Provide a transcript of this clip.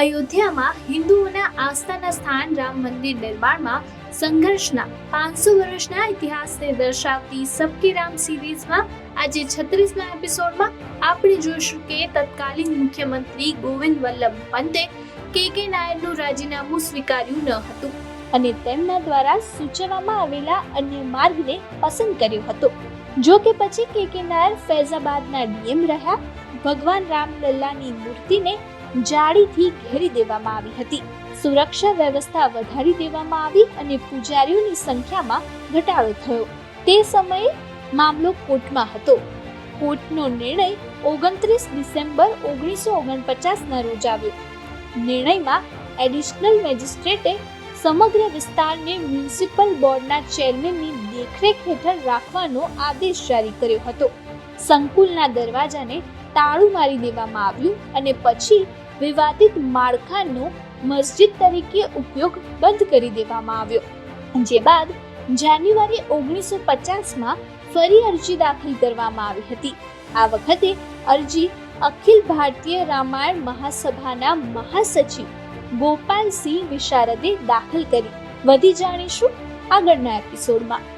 અયોધ્યામાં હિન્દુઓના આસ્થાના સ્થાન રામ મંદિર નિર્માણમાં સંઘર્ષના પાંચસો વર્ષના ઇતિહાસને દર્શાવતી સબકી રામ સિરીઝમાં આજે છત્રીસના એપિસોડમાં આપણે જોઈશું કે તત્કાલીન મુખ્યમંત્રી ગોવિંદ વલ્લભ પંતે કે કે નાયરનું રાજીનામું સ્વીકાર્યું ન હતું અને તેમના દ્વારા સૂચવવામાં આવેલા અન્ય માર્ગને પસંદ કર્યો હતો. જો કે પછી કે કે નાયર ફૈઝાબાદના ડીએમ રહ્યા, ભગવાન રામલલ્લાની મૂર્તિને જાળીથી ઘેરી દેવામાં આવી હતી. સુરક્ષા વ્યવસ્થા વધારી દેવામાં આવી અને પૂજારીઓની સંખ્યામાં ઘટાડો થયો. તે સમયે મામલો કોર્ટમાં હતો. કોર્ટનો નિર્ણય ઓગણત્રીસ ડિસેમ્બર ઓગણીસો ઓગણપચાસના રોજ આવ્યો. નિર્ણયમાં એડિશનલ મેજિસ્ટ્રેટે સમગ્ર વિસ્તારને મ્યુનિસિપલ બોર્ડના ચેરમેનની દેખરેખ હેઠળ રાખવાનો આદેશ જારી કર્યો હતો. સંકુલના દરવાજાને તાળું મારી દેવામાં આવ્યું અને પછી વિવાદિત માળખાનો મસ્જિદ તરીકે ઉપયોગ બંધ કરી દેવામાં આવ્યો. જે બાદ જાન્યુઆરી ઓગણીસો પચાસમાં ફરી અરજી દાખલ કરવામાં આવી હતી. આ વખતે અરજી અખિલ ભારતીય રામાયણ મહાસભાના મહાસચિવ ગોપાલસિંહ વિશારદે દાખલ કરી. વધી જાણીશું આગળના એપિસોડમાં.